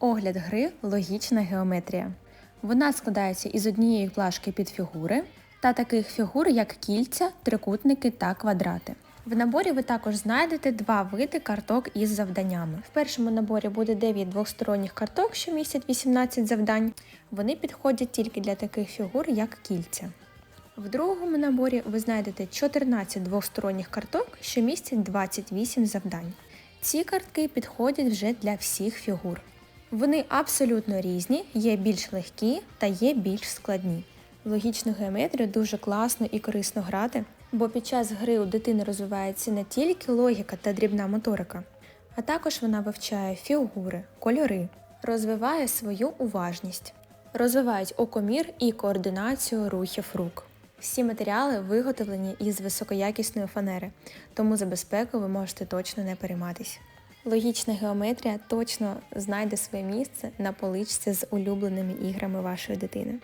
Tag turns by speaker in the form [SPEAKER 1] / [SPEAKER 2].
[SPEAKER 1] Огляд гри Логічна геометрія. Вона складається із однієї плашки під фігури та таких фігур, як кільця, трикутники та квадрати. В наборі ви також знайдете два види карток із завданнями. В першому наборі буде 9 двосторонніх карток, що містять 18 завдань. Вони підходять тільки для таких фігур, як кільця. В другому наборі ви знайдете 14 двосторонніх карток, що містять 28 завдань. Ці картки підходять вже для всіх фігур. Вони абсолютно різні, є більш легкі та є більш складні. Логічну геометрію дуже класно і корисно грати, бо під час гри у дитини розвивається не тільки логіка та дрібна моторика, а також вона вивчає фігури, кольори, розвиває свою уважність, розвивають окомір і координацію рухів рук. Всі матеріали виготовлені із високоякісної фанери, тому за безпеку ви можете точно не перейматись. Логічна геометрія точно знайде своє місце на поличці з улюбленими іграми вашої дитини.